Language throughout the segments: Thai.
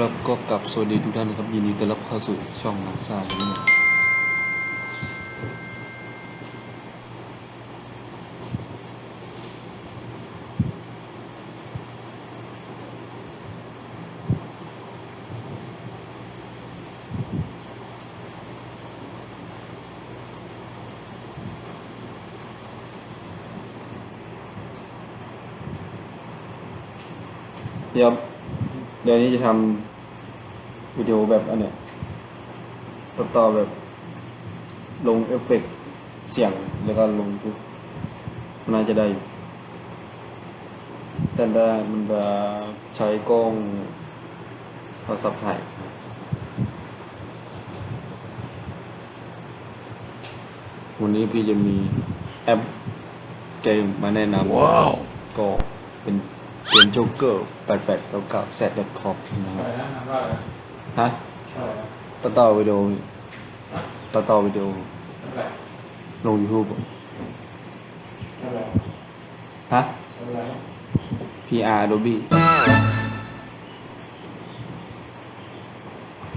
ครับก็กลับสวัสดีทุกท่านนะครับยินดีต้อนรับเข้าสู่ช่องนักซ่าเลยนะเดี๋ยวเดี๋ยวนี้จะทำ วิดีโอแบบอันเนี้ยตัดต่อแบบ ลงเอฟเฟกต์เสียงแล้วก็ลงทุกน่าจะได้อยู่แต่ได้มันจะใช้กล้องโทรศัพท์ถ่ายวันนี้พี่จะมีแอปเกมมาแนะนำว้าวก็เป็นเกมโจ๊กเกอร์แปลกๆเก่าๆแซดดอทคอมนะคอะรับ ไรนะว่าอะไรฮะใช่ครับตัดต่อวิดีโอตัดต่อวิดีโออะไรลง YouTube อะอะไรฮะอะไร PR Adobe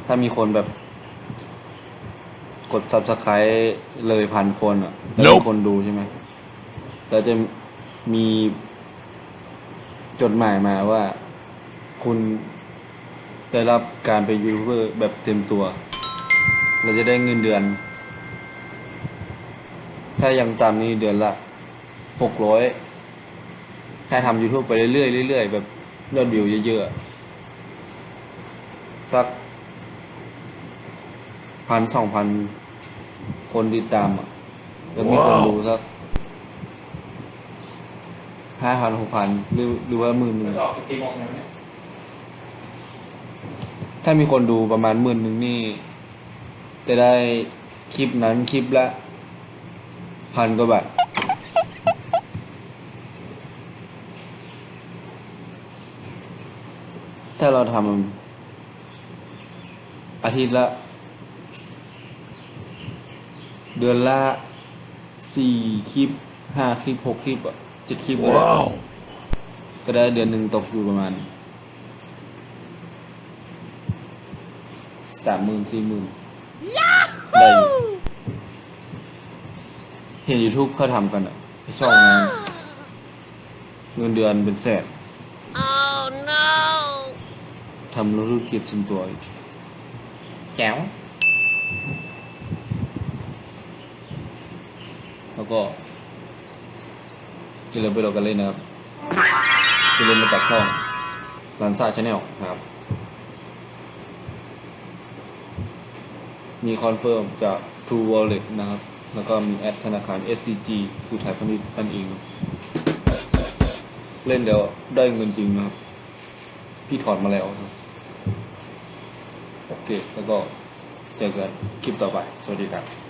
ถ้ามีคนแบบ กด Subscribe เลยพันคนอะแล้วมีคนดูใช่ไหมแล้วจะมีจดหมายมาว่า คุณ ได้รับการเป็นยูทูบเบอร์แบบเต็มตัว เราจะได้เงินเดือน ถ้ายังตามนี้เดือนละหกร้อยถ้าทำ YouTube ไปเรื่อยๆเรื่อยๆแบบยอดวิวเยอะๆ สักพันสองพันคนติดตามอะแล้วมีคนดูสักห้าพันหกพันหรือหรือว่าหมื่นหนึ่ง จะออกกี่โมงเนี่ย ถ้ามีคนดูประมาณหมื่นหนึ่งนี่ จะได้คลิปนั้นคลิปละพันกว่าบาทถ้าเราทำอาทิตย์ละ เดือนละสี่คลิปห้าคลิปหกคลิปอะเจ็ดคลิปก็ได้ว้าวก็ได้เดือนหนึ่งตกอยู่ประมาณ สามหมื่นสี่หมื่นได้อยู่เห็นยูทูบเขาทำกันอะไอช่องนั้นเงินเดือนเป็นแสน Oh no! ทำธุรกิจส่วนตัวอีกแจ๋วแล้วก็จะเริ่มไปเรากันเลยนะครับจะเริ่มมาจากช่องลันซ่าชาแนลนะครับ มีคอนเฟิร์มจาก True Wallet นะครับ แล้วก็มีแอดธนาคาร SCG คือไทยพาณิชย์นั่นเอง เล่นเดี๋ยวได้เงินจริงนะครับ พี่ถอนมาแล้วครับ โอเค แล้วก็เจอกันคลิปต่อไป สวัสดีครับ